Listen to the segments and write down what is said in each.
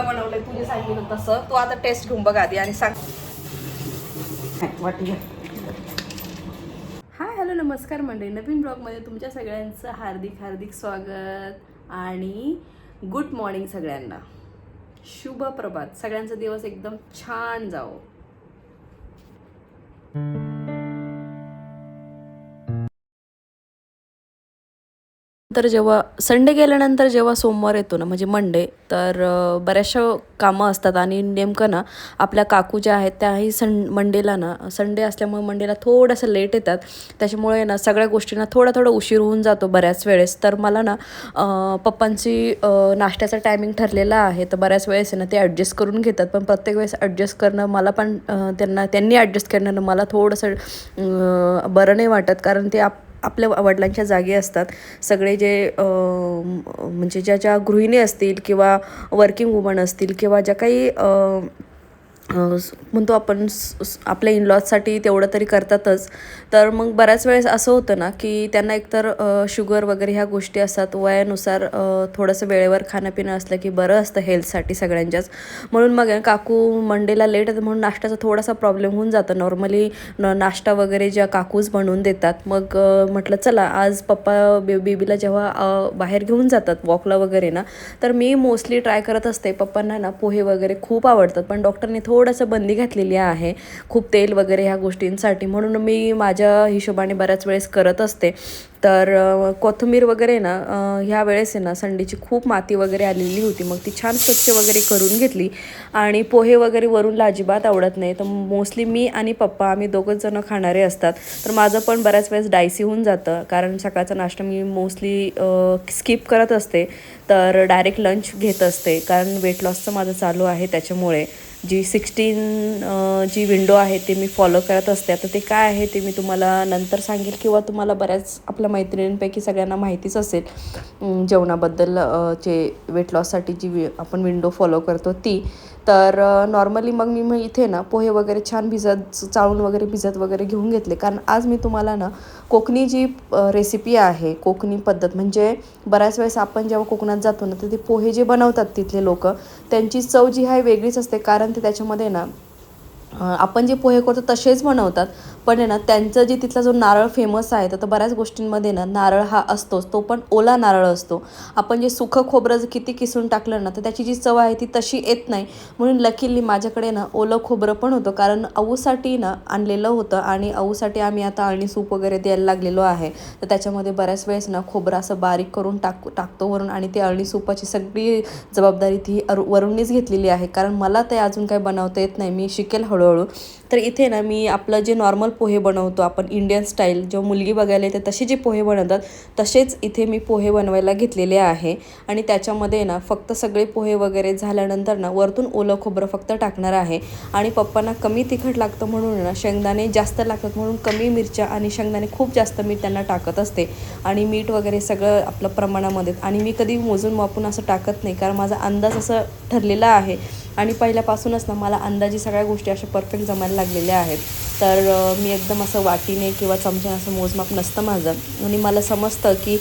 बनवलंय तुझे सांगितलं तसं. तू आता टेस्ट घेऊन बघ आधी आणि सांग. वाटी घ्या हाय हॅलो नमस्कार मंडळी. नवीन ब्लॉगमध्ये तुमच्या सगळ्यांचं हार्दिक हार्दिक स्वागत आणि गुड मॉर्निंग सगळ्यांना. शुभ प्रभात. सगळ्यांचा दिवस एकदम छान जावो. तर जेव्हा संडे गेल्यानंतर जेव्हा सोमवार येतो ना म्हणजे मंडे तर बऱ्याचशा कामं असतात आणि नेमकं ना आपल्या काकू ज्या आहेत त्याही सं मंडेला ना संडे असल्यामुळे मंडेला थोडंसं लेट येतात. त्याच्यामुळे ना सगळ्या गोष्टींना थोडा थोडा उशीर होऊन जातो बऱ्याच वेळेस. तर मला ना पप्पांची नाश्त्याचा टायमिंग ठरलेला आहे. तर बऱ्याच वेळेस ना ते ॲडजस्ट करून घेतात. पण प्रत्येक वेळेस ॲडजस्ट करणं मला पण त्यांना त्यांनी ॲडजस्ट करणं मला थोडंसं बरं नाही वाटत. कारण ते आप आपल्या वडिलांच्या जागी असतात. सगळे जे म्हणजे ज्या ज्या गृहिणी असतील किंवा वर्किंग वुमन असतील किंवा ज्या काही म्हणतो आपण आपल्या इनलॉजसाठी तेवढं तरी करतातच. तर मग बऱ्याच वेळेस असं होतं ना की त्यांना एकतर शुगर वगैरे ह्या गोष्टी असतात. वयानुसार थोडंसं वेळेवर खाणं पिणं असलं की बरं असतं हेल्थसाठी सगळ्यांच्याच. म्हणून मग काकू मंडेला लेट येतं म्हणून नाश्त्याचा थोडासा प्रॉब्लेम होऊन जातं. नॉर्मली न नाश्ता वगैरे ज्या काकूच बनवून देतात मग म्हटलं चला आज पप्पा बे बेबीला जेव्हा बाहेर घेऊन जातात वॉकला वगैरे ना तर मी मोस्टली ट्राय करत असते. पप्पांना ना पोहे वगैरे खूप आवडतात पण डॉक्टरने थोडं थोडंसं बंदी घातलेली आहे. खूप तेल वगैरे ह्या गोष्टींसाठी. म्हणून मी माझ्या हिशोबाने बऱ्याच वेळेस करत असते. तर कोथिंबीर वगैरे ना ह्या वेळेस आहे ना संडीची खूप माती वगैरे आलेली होती. मग ती छान स्वच्छ वगैरे करून घेतली. आणि पोहे वगैरे वरून अजिबात आवडत नाही. तर मोस्टली मी आणि पप्पा आम्ही दोघंच जणं खाणारे असतात. तर माझं पण बऱ्याच वेळेस डायसी होऊन जातं. कारण सकाळचा नाश्ता मी मोस्टली स्किप करत असते. तर डायरेक्ट लंच घेत असते. कारण वेट लॉसचं माझं चालू आहे त्याच्यामुळे. जी सिक्स्टीन जी विंडो आहे ते मी फॉलो करत असते. आता ते काय आहे ते मी तुम्हाला नंतर सांगेल किंवा तुम्हाला बऱ्याच आपल्या मैत्रिणींपैकी सगळ्यांना माहितीच असेल. जेवणाबद्दल जे वेट लॉससाठी जी वि आपण विंडो फॉलो करतो ती. तर नॉर्मली मग मी मग इथे ना पोहे वगैरे छान भिजत चाळून वगैरे भिजत वगैरे घेऊन घेतले. कारण आज मी तुम्हाला ना कोकणी जी रेसिपी आहे कोकणी पद्धत म्हणजे बऱ्याच वेळेस आपण जेव्हा कोकणात जातो ना तर ते पोहे जे बनवतात तिथले लोक त्यांची चव जी आहे वेगळीच असते. कारण ते त्याच्यामध्ये ना आपण जे पोहे करतो तसेच बनवतात. पण आहे ना त्यांचं जे तिथला जो नारळ फेमस आहे तर बऱ्याच गोष्टींमध्ये ना नारळ हा असतोच. तो पण ओला नारळ असतो. आपण जे सुखं खोबरं जर किती किसून टाकलं ना तर त्याची जी चव आहे ती तशी येत नाही. म्हणून लकीली माझ्याकडे ना ओलं खोबरं पण होतं. कारण अऊसाठी ना आणलेलं होतं आणि अऊसाठी आम्ही आता अळणी सूप वगैरे द्यायला लागलेलो आहे. तर त्याच्यामध्ये बऱ्याच वेळेस ना खोबरं असं बारीक करून टाक टाकतो वरून आणि ती अळणी सूपाची सगळी जबाबदारी ती अरु- वरूनच घेतलेली आहे. कारण मला ते अजून काही बनवता येत नाही. मी शिकेल हळू हळूहळू. तर इथे ना मी आपलं जे नॉर्मल पोहे बनवतो आपण इंडियन स्टाईल जेव्हा मुलगी बघायला येते तसे जे पोहे बनवतात तसेच इथे मी पोहे बनवायला घेतलेले आहे. आणि त्याच्यामध्ये ना फक्त सगळे पोहे वगैरे झाल्यानंतर ना वरतून ओलं खोबरं फक्त टाकणार आहे. आणि पप्पांना कमी तिखट लागतं म्हणून ना शेंगदाणे जास्त लागतात म्हणून कमी मिरच्या आणि शेंगदाणे खूप जास्त मीठ त्यांना टाकत असते. आणि मीठ वगैरे सगळं आपलं प्रमाणामध्ये. आणि मी कधी मोजून मापून असं टाकत नाही कारण माझा अंदाज असं ठरलेला आहे. आणि पहिल्यापासूनच ना मला अंदाजी सगळ्या गोष्टी अशा परफेक्ट जमायला लागलेल्या आहेत. तर मी एकदम असं वाटीने किंवा चमच्याने असं मोजमाप नसतं माझं. आणि मला समजतं की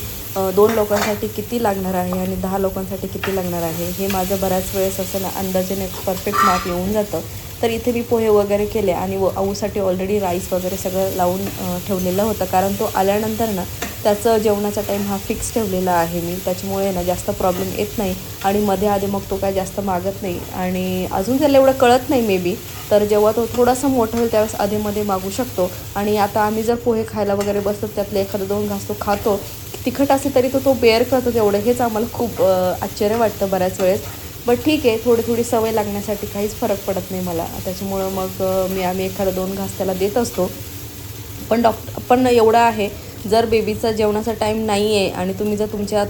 दोन लोकांसाठी किती लागणार आहे आणि दहा लोकांसाठी किती लागणार आहे हे माझं बऱ्याच वेळेस असं ना अंदाजेने परफेक्ट माप येऊन जातं. तर इथे मी पोहे वगैरे केले आणि व आऊसाठी ऑलरेडी राईस वगैरे सगळं लावून ठेवलेलं होतं. कारण तो आल्यानंतर ना त्याचं जेवणाचा टाईम हा फिक्स ठेवलेला आहे मी. त्याच्यामुळे ना जास्त प्रॉब्लेम येत नाही. आणि मध्ये आधी मग तो काय जास्त मागत नाही. आणि अजून त्याला एवढं कळत नाही मे बी तर जेव्हा तो थोडासा मोठा होईल त्यावेळेस आधीमध्ये मागू शकतो. आणि आता आम्ही जर पोहे खायला वगैरे बसतो त्यातले एखादं दोन घास तो खातो. तिखट असेल तरी तो तो बेअर करतो. तेवढं हेच आम्हाला खूप आश्चर्य वाटतं बऱ्याच वेळेस. बट ठीक आहे थोडी थोडी सवय लागण्यासाठी काहीच फरक पडत नाही मला. त्याच्यामुळं मग मी आम्ही एखादा दोन घास त्याला देत असतो. पण डॉक्टर पण एवढं आहे जर बेबीचा जेवणाचा टाईम नाही आहे आणि तुम्ही जर तुमच्या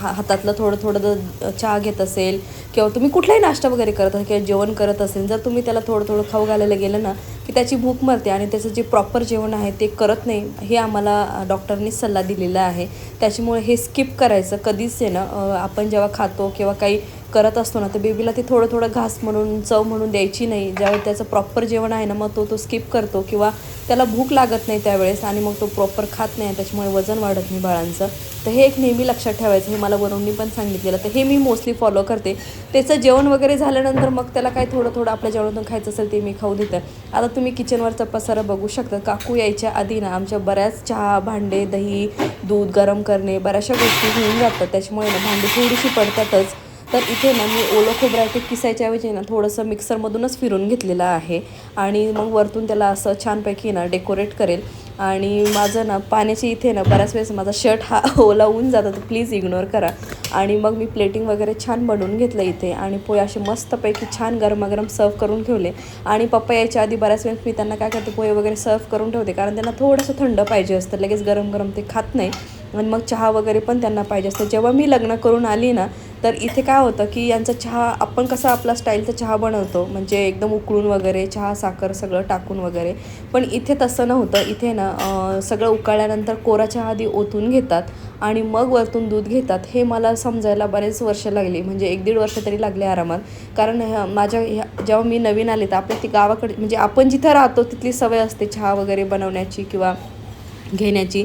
हा हातातलं थोडं थोडं जर चहा घेत असेल किंवा तुम्ही कुठलाही नाश्ता वगैरे करत असेल किंवा जेवण करत असेल जर तुम्ही त्याला थोडं थोडं खाऊ घालायला गेलं ना की त्याची भूक मरते आणि त्याचं जे प्रॉपर जेवण आहे ते करत नाही हे आम्हाला डॉक्टरनी डॉक्टरनीच सल्ला दिलेला आहे. त्याच्यामुळे हे स्किप करायचं. कधीच आहे ना आपण जेव्हा खातो किंवा काही करत असतो ना तर बेबीला ती थोडं थोडं घास म्हणून चव म्हणून द्यायची नाही. ज्यावेळी त्याचं प्रॉपर जेवण आहे ना मग तो तो स्किप करतो किंवा त्याला भूक लागत नाही त्यावेळेस आणि मग तो प्रॉपर खात नाही त्याच्यामुळे वजन वाढत नाही बाळांचं. तर हे एक नेहमी लक्षात ठेवायचं हे मला वरुणनी पण सांगितलेलं. तर हे मी मोस्टली फॉलो करते. त्याचं जेवण वगैरे झाल्यानंतर मग त्याला काय थोडं थोडं आपल्या जेवणातून खायचं असेल ते मी खाऊ देते. आता तुम्ही किचनवरचा पसारा बघू शकता. काकू यायच्या आधी ना आमच्या बऱ्याच चहा भांडे दही दूध गरम करणे बऱ्याचशा गोष्टी होऊन जातात. त्याच्यामुळे ना भांडी थोडीशी पडतातच. तर इथे ना मी ओलं खोबरं आहे ते किसायच्या ऐवजी ना थोडंसं मिक्सरमधूनच फिरून घेतलेलं आहे. आणि मग वरतून त्याला असं छानपैकी ना डेकोरेट करेल. आणि माझं ना पाण्याची इथे ना बऱ्याच वेळेस माझा शर्ट हा ओला होऊन जातो तर प्लीज इग्नोर करा. आणि मग मी प्लेटिंग वगैरे छान बनवून घेतलं इथे. आणि पोहे असे मस्तपैकी छान गरमागरम सर्व करून ठेवले. आणि पप्पा यायच्या आधी बऱ्याच वेळेस मी त्यांना काय करते पोहे वगैरे सर्व करून ठेवते. कारण त्यांना थोडंसं थंड पाहिजे असतं लगेच गरम गरम ते खात नाही. आणि मग चहा वगैरे पण त्यांना पाहिजे असतं. जेव्हा मी लग्न करून आली ना तर इथे काय होतं की यांचा चहा आपण कसा आपला स्टाईलचा चहा बनवतो म्हणजे एकदम उकळून वगैरे चहा साखर सगळं टाकून वगैरे पण इथे तसं नव्हतं. इथे ना सगळं उकळल्यानंतर कोरा चहा आधी ओतून घेतात आणि मग वरतून दूध घेतात. हे मला समजायला बरेच वर्ष लागली म्हणजे एक दीड वर्ष तरी लागले आरामात. कारण ह्या- माझ्या ह्या जेव्हा मी नवीन आले तर आपल्या ती गावाकडे म्हणजे आपण जिथं राहतो तिथली सवय असते चहा वगैरे बनवण्याची किंवा घेण्याची.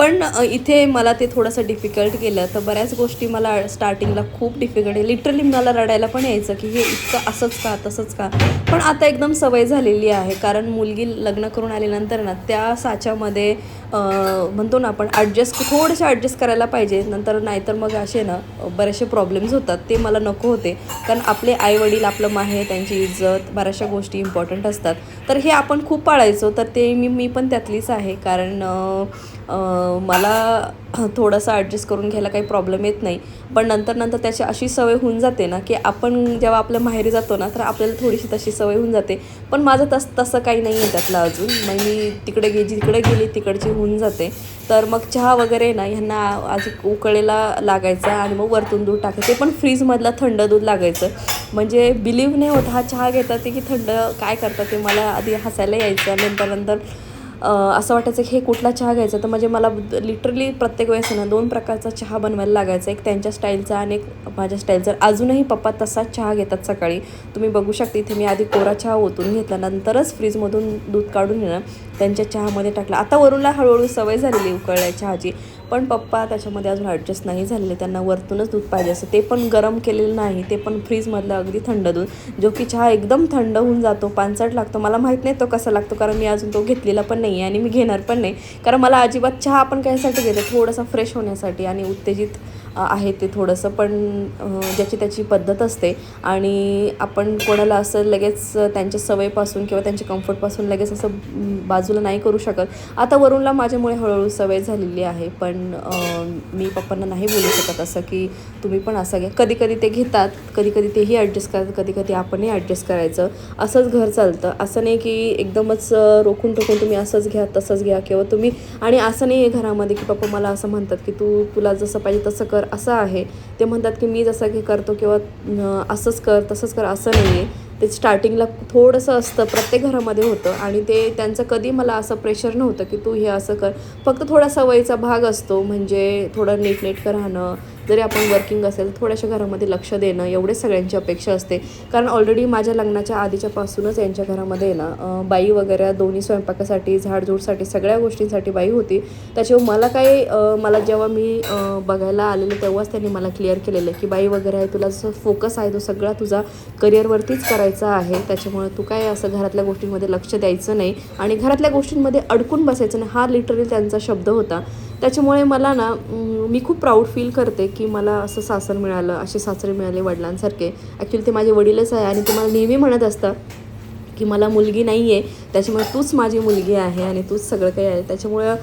पण इथे मला ते थोडंसं डिफिकल्ट गेलं. तर बऱ्याच गोष्टी मला स्टार्टिंगला खूप डिफिकल्ट लिटरली मला रडायला पण यायचं की हे इतकं असंच का तसंच का? पण आता एकदम सवय झालेली आहे. कारण मुलगी लग्न करून आल्यानंतर ना त्या साच्यामध्ये म्हणतो ना आपण ॲडजस्ट थोडेसे ॲडजस्ट करायला पाहिजे. नंतर नाहीतर मग असे ना बरेचसे प्रॉब्लेम्स होतात. ते मला नको होते. कारण आपले आईवडील आपलं माहे त्यांची इज्जत बऱ्याचशा गोष्टी इम्पॉर्टंट असतात. तर हे आपण खूप पाळायचो. तर ते मी मी पण त्यातलीच आहे. कारण मला थोडंसं ॲडजस्ट करून घ्यायला काही प्रॉब्लेम येत नाही. पण नंतर नंतर त्याची अशी सवय होऊन जाते ना की आपण जेव्हा आपल्या माहेरी जातो ना तर आपल्याला थोडीशी तशी सवय होऊन जाते. पण माझं तस तसं काही नाही आहे त्यातलं अजून. मग मी तिकडे गे जिकडे गेली तिकडची होऊन जाते. तर मग चहा वगैरे ना ह्यांना आज उकळेला लागायचा आणि मग वरतून दूध टाकायचं. ते पण फ्रीजमधलं थंड दूध लागायचं. म्हणजे बिलीव नाही होत हा चहा घेतात ते की थंड काय करतात ते मला आधी हसायला यायचं. नंतर नंतर असं वाटायचं की हे कुठला चहा घ्यायचा? तर म्हणजे मला लिटरली प्रत्येक वेळेस ना दोन प्रकारचा चहा बनवायला लागायचा. एक त्यांच्या स्टाईलचा आणि एक माझ्या स्टाईलचा. अजूनही पप्पा तसाच चहा घेतात सकाळी तुम्ही बघू शकता इथे मी आधी कोरा चहा ओतून घेतला नंतरच फ्रीजमधून दूध काढून येणं त्यांच्या चहामध्ये टाकला. आता वरूनला हळूहळू सवय झालेली उकळल्या चहाची. पण पप्पा त्याच्यामध्ये अजून ॲडजस्ट नाही झालेले. त्यांना वरतूनच दूध पाहिजे असतं. ते पण गरम केलेलं नाही. ते पण फ्रीजमधलं अगदी थंड दूध. जो की चहा एकदम थंड होऊन जातो पानसट लागतो. मला माहीत नाही तो कसा लागतो कारण मी अजून तो घेतलेला पण नाही. आहे आणि मी घेणार पण नाही. कारण मला अजिबात चहा आपण कशासाठी घेतो थोडासा फ्रेश होण्यासाठी आणि उत्तेजित आहे ते थोडंसं पण ज्याची त्याची पद्धत असते. आणि आपण कोणाला असं लगेच त्यांच्या सवयीपासून किंवा त्यांच्या कम्फर्टपासून लगेच असं बाजूला नाही करू शकत. आता वरूणला माझ्यामुळे हळूहळू सवय झालेली आहे पण मी पप्पांना नाही बोलू शकत असं की तुम्ही पण असं घ्या. कधी कधी ते घेतात कधी कधी तेही ॲडजस्ट करतात कधी कधी आपणही ॲडजस्ट करायचं. असंच घर चालतं. असं नाही की एकदमच रोखून टोकून तुम्ही असंच घ्या तसंच घ्या किंवा तुम्ही आणि असं नाही आहे घरामध्ये की पप्पा मला असं म्हणतात की तू तुला जसं पाहिजे तसं कर असं आहे. ते म्हणतात की मी जसं की करतो किंवा असंच कर तसंच कर असं नाही आहे ते स्टार्टिंगला थोडंसं असतं प्रत्येक घरामध्ये होतं. आणि ते त्यांचं कधी मला असं प्रेशर नव्हतं की तू हे असं कर. फक्त थोडा सवयीचा भाग असतो म्हणजे थोडं नीटनेटकं राहणं जरी आपण वर्किंग असेल तर थोड्याशा घरामध्ये लक्ष देणं एवढेच सगळ्यांची अपेक्षा असते. कारण ऑलरेडी माझ्या लग्नाच्या आधीच्यापासूनच यांच्या घरामध्ये ना बाई वगैरे दोन्ही स्वयंपाकासाठी झाडझूडसाठी सगळ्या गोष्टींसाठी बाई होती. त्याच्यावर मला काही मला जेव्हा मी बघायला आलेले तेव्हाच त्यांनी मला क्लिअर केलेलं की बाई वगैरे आहे तुला जसं फोकस आहे तो सगळा तुझा करिअरवरतीच करायचा आहे. त्याच्यामुळे तू काय असं घरातल्या गोष्टींमध्ये लक्ष द्यायचं नाही. आणि घरातल्या गोष्टींमध्ये अडकून बसायचं नाही. हा लिटरली त्यांचा शब्द होता. त्याच्यामुळे मला ना मी खूप प्राऊड फील करते की मला असं सासर मिळालं असे सासरे मिळाले वडिलांसारखे. ॲक्च्युली ते माझे वडीलच आहे आणि ते मला नेहमी म्हणत असतात की मला मुलगी नाही आहे त्याच्यामुळे तूच माझी मुलगी आहे आणि तूच सगळं काही आहे. त्याच्यामुळं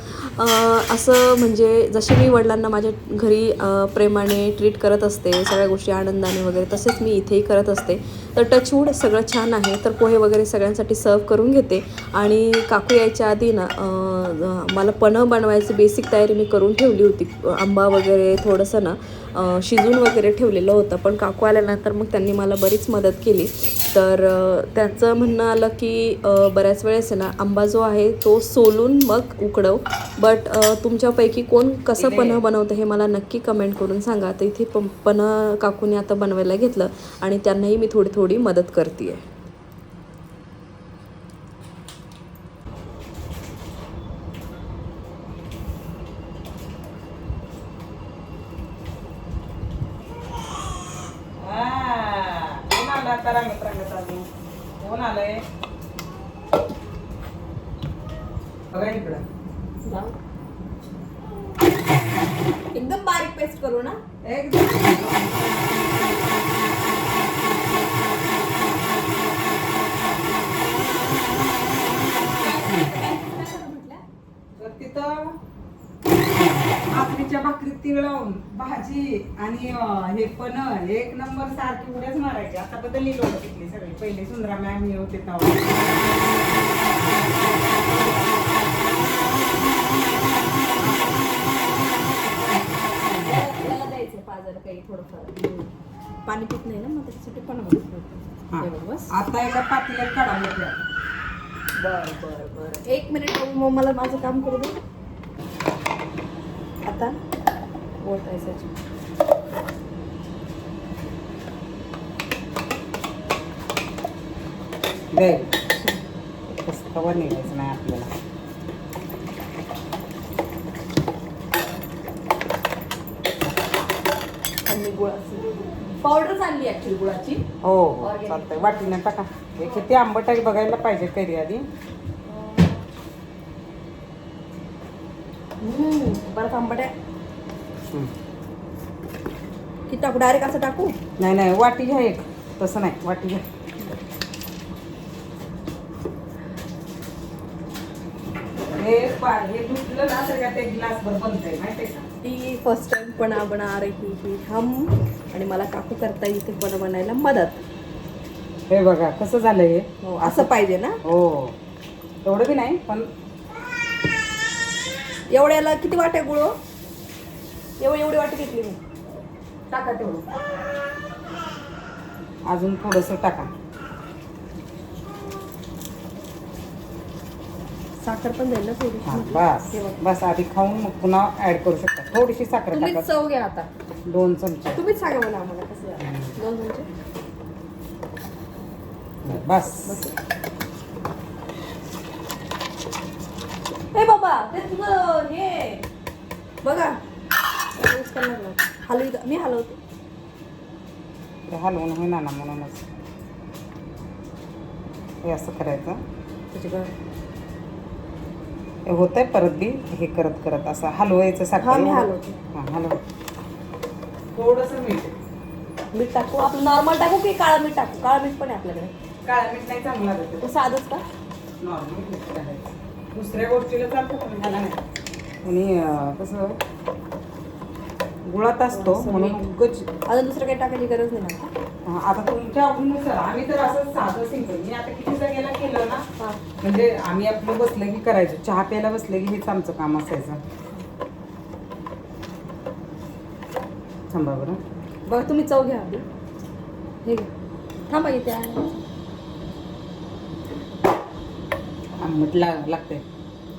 असं म्हणजे जसे मी वडिलांना माझ्या घरी प्रेमाने ट्रीट करत असते सगळ्या गोष्टी आनंदाने वगैरे तसेच मी इथेही करत असते. तर टचवूड सगळं छान आहे. तर पोहे वगैरे सगळ्यांसाठी सर्व करून घेते. आणि काकू यायच्या आधी ना मला पणं बनवायची बेसिक तयारी मी करून ठेवली होती. आंबा वगैरे थोडंसं ना शिजून वगैरे ठेवलेलं होतं. पण काकू आल्यानंतर मग त्यांनी मला बरीच मदत केली. तर त्यांचं म्हणणं आलं की बऱ्याच वेळेस आहे ना आंबा जो आहे तो सोलून मग उकडव. बट तुमच्यापैकी कोण कसं पन्ह बनवतं हे मला नक्की कमेंट करून सांगा. तर इथे प पन्ह काकूने आता बनवायला घेतलं आणि त्यांनाही मी थोडी थोडी मदत करते कोण आला आता रांगत रांगत अजून कोण आलंय बघा इकडं एकदम बारीक आपलीच्या भाकरीच्या भाकरीत तीळ लावून भाजी आणि हे पण एक नंबर सारखी उड्याच मारायची. आता बदलली लोक तिथली सगळी. पहिले सुंदरा मॅम हे होते तेव्हा त्याला पाजायला काही थोडंफार पाणी पित नाही ना मग त्याच्यासाठी पण बस आता एका पातेल्यात काढावं ते बर बर बर. एक मिनिट मग मला माझं काम करू दे. आता निघायचं नाही आपल्याला आणि गुळाची पावडर चालली ऍक्च्युली गुळाची. हो हो चालतंय. वाटीने टाका. हे किती आंबट आहे बघायला पाहिजे कधी आधी. हम्म, बरं आंबट आहे. हम्म. किती टाकू डायरेक्ट असं टाकू? नाही नाही वाटी घ्या एक. तसं नाही वाटी घ्या. हे पा- हे धुतलं ना तर का ते ग्लास भर बनतंय माहितीये का? ती फर्स्ट टाइम पण बना रही ही हम. आणि मला काकू करता इथे पण बनायला मदत. हे बघा कसं झालंय हे? हो असं पाहिजे ना? हो. एवढं बी नाही पण एवढ्याला किती वाटे गुळ? एवढी एवढी वाटी घेतली मी. टाका तेवढं. अजून थोडस टाका. साखर पण जाईल ना हा, थोडीशी बस हे. बस आधी खाऊन मग पुन्हा ऍड करू शकता. थोडीशी साखर तुम्हीच टाका. चव घ्या आता. दोन चमचे. तुम्हीच सांगा मला आम्हाला कसं झालं. दोन चमचे. बस. हे बाबा ते तुझं हे. बघा. Use करणार नाही. हलवी मी हलवते. ते हलवून होईना ना म्हणूनच. हे असं करायचं. त्याची हे होतंय परत बी हे करत करत असं हलवायचं हा साखर मी हलवते. हा हलव. थोडस मीठ. मीठ टाकू. आपलं नॉर्मल टाकू की काळं मीठ टाकू? काळं मीठ पण आहे आपल्याकडे. काळं मीठ नाही चांगलं लागत. तो साधंच का? नॉर्मल मीठ टाकायचं दुसऱ्या गोष्टीला चालतं पण ह्याला नाही? आणि अं, कसं? गुळात असतो म्हणून. उगाच अजून दुसरं काही टाकायची गरज नाही ना? हा, आता तुमच्या आवडीनुसार. आम्ही तर असं साधं सिंपल मी आता किती म्हणजे आम्ही आपलं बसलं की करायचं चहा प्यायला बसलं की हेच आमचं काम असायचं थांबा बरं बघा तुम्ही चव घ्या आधी हे थांबा इथे. आंबट लाग लागते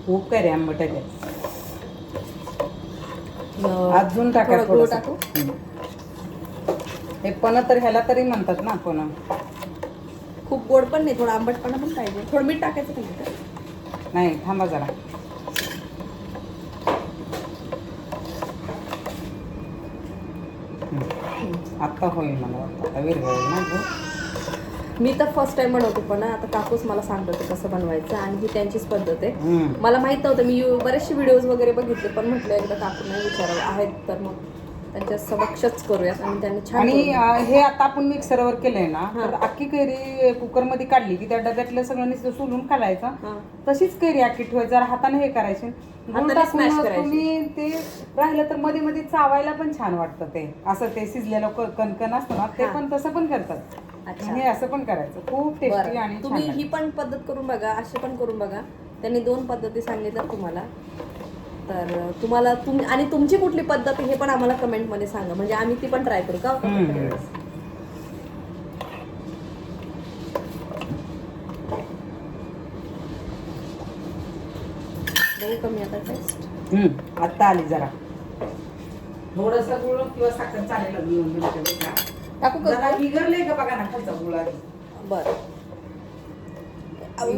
खूप काय रे आंबट आहे. अजून टाका. टाकू. हे पण तर ह्याला तरी म्हणतात ना पण खूप गोड पण नाही थोडं आंबटपणा पण पाहिजे थोडं मीठ टाकायचं का नाही? थांबा जरा. आत्ता होईल मला. आता विरघळेल ना गं. मी तर फर्स्ट टाइम बनवते पण आता काकूच मला सांगत होते कसं बनवायचं आणि ही त्यांचीच पद्धत आहे हम्म. मला माहीत नव्हतं मी यू- बरेचसे व्हिडिओज वगैरे बघितले पण म्हटलं एकदा काकूंना विचारावं आहेत तर मग त्यांच्या समक्षच करूयात आणि त्यांनी छान आणि करून अं, हे आता आपण मिक्सरवर केलंय ना हा. तर अख्खी कैरी कुकरमध्ये काढली की त्या डब्यातलं सगळं नुसतं सोलून खालायचं हां. तशीच कैरी अख्खी ठेवायची जरा हाताने हे करायचे गुळ हाताने टाकून smash करायची. तुम्ही ते राहिलं तर मध्ये मध्ये चावायला पण छान वाटतं ते असं ते शिजलेलं क- कणकण असतं ना ते हा. पण तसं पण करतात अच्छा. हे असं पण करायचं खूप टेस्टी बरं. आणि छान तुम्ही ही लागतं. पण पद्धत करून बघा अशी पण करून बघा त्यांनी दोन पद्धती सांगितल्या तुम्हाला तर तुम्हाला तुम आणि तुमची कुठली पद्धत हे पण आम्हाला कमेंटमध्ये सांगा. म्हणजे आम्ही ती पण ट्राय करू का? आता टेस्ट आली जरा. थोडस गुळ किंवा साखर चालेल टाकू का? बघा ना खालचा गुळ बरं.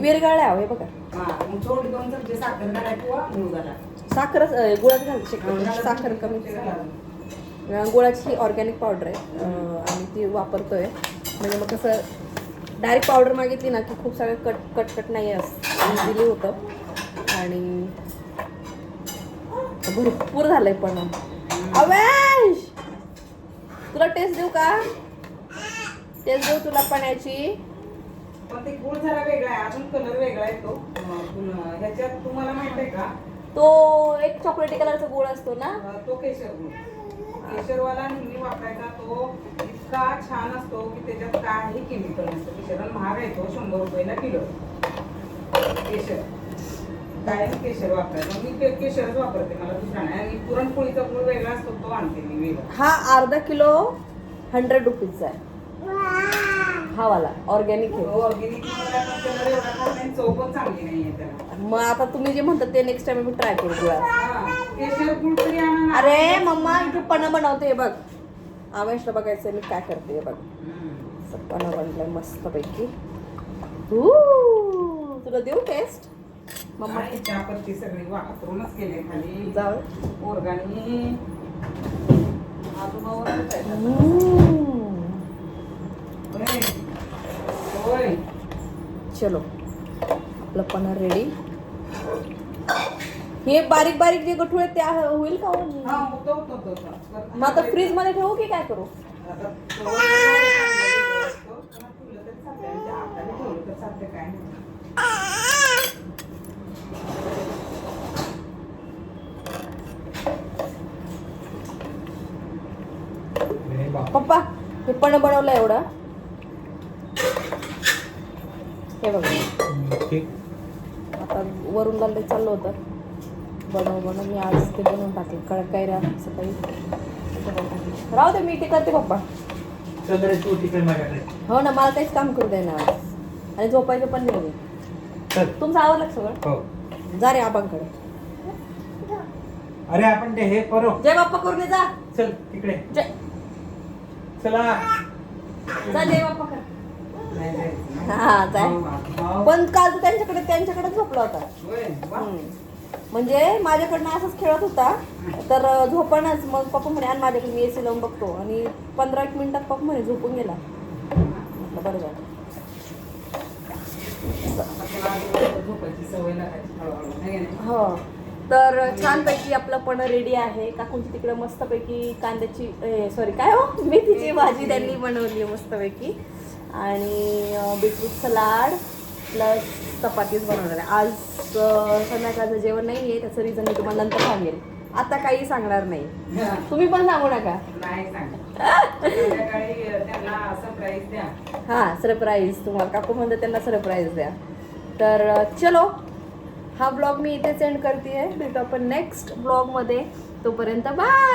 विरगाळ्या हवे बघा. हा मग थोडी दोन चमचे साखर घाला किंवा गुळ घाला साखरच अं, गुळात घालू शकतो साखर कमी. गुळाची ऑर्गॅनिक पावडर आहे. आम्ही ती वापरतोय. म्हणजे मग कसं डायरेक्ट पावडर मागितली ना की खूप सगळं कट कट कट नाही असं. दिली होतं. आणि भरपूर झालंय पण अवेश! तुला टेस्ट देऊ का? टेस्ट देऊ तुला पाण्याची. पण ते गुळ जरा वेगळा आहे. अजून कलर वेगळा आहे तो. ह्याच्यात तुम्हाला माहीत आहे का? तो एक चॉकलेटी कलरचा गोळ असतो ना? तो केशर गुळ. केशरवाला नेहमी वापरायचा तो इतका छान असतो की त्याच्यात काही केमिकल नसतं. केशर महाग आहे तो शंभर रुपयाला किलो. केशर. कायम केशर वापरायचं. मी के- केशरच वापरते मला दुसरा नाही. आणि पुरणपोळीचा गुळ वेगळा असतो तो आणते मी वेगळा. हा अर्धा किलो हंड्रेड रुपीजचा आहे. हा वाला ऑर्गॅनिक आहे ऑर्गेनिक त्याला. मग आता तुम्ही जे म्हणतात ते नेक्स्ट टाइम मी ट्राय करू हा, गुळ. अरे मम्मा इथे पणा बनवते हे बघ. आवेशला बघायचं मी काय करते हे बघ. पणा बनलंय मस्त पैकी तुला देऊ टेस्ट मम्मा. चहापत्ती सगळी वापरूनच केले खाली. जाऊ. ओरगानी आजोबावरच आहे. हम्म. होय. होय. चलो. आपलं पणा रेडी हे बारीक बारीक जे गठूळ आहेत ते आहे- होईल का हो? मग आता फ्रीजमध्ये ठेवू की काय करू? पुन्हा त्या. पप्पा हे पण बनवलं एवढं. हे बघा. ठीक आता वरून लाल चाललं होतं. बनव बनव. मी आज ते बनवून टाकले. कळ काय रा सकाळी. राहू दे मी ते करते पप्पा. हो ना मला काहीच काम करू दे ना. आणि झोपायचं पण नाही. चल. तुमचं आवडलं सगळं? हो. जा रे आबांकडे. अरे आपण ते हे करू. जय बाप्पा करून जा. चल तिकडे. जय. चला. जा जय बाप्पा कर. हा जाय पण काल तू त्यांच्याकडे त्यांच्याकडे झोपला होता. म्हणजे माझ्याकडनं असंच खेळत होता. तर झोपणच मग पप्पा म्हणे आणि माझ्याकडे मी एसी लावून बघतो. आणि पंधरा एक मिनिटात पप्पा म्हणे झोपून गेला. म्हटलं बरं झालं. हो. तर छानपैकी आपलं पण रेडी आहे. काकूंची तिकडे मस्तपैकी कांद्याची सॉरी काय हो? मेथीची भाजी त्यांनी बनवली मस्तपैकी. आणि बीटरूट सलाड प्लस चपातीच बनवणार आहे. आज संध्याकाळचं जेवण नाही आहे त्याचं रिझन मी तुम्हाला नंतर सांगेल आता काही सांगणार नाही. तुम्ही पण सांगू नका. हां सरप्राईज तुम्हाला काकू म्हणते त्यांना सरप्राईज द्या. तर चलो हा ब्लॉग मी इथे सेंड करते आहे भेटू आपण नेक्स्ट ब्लॉगमध्ये तोपर्यंत बाय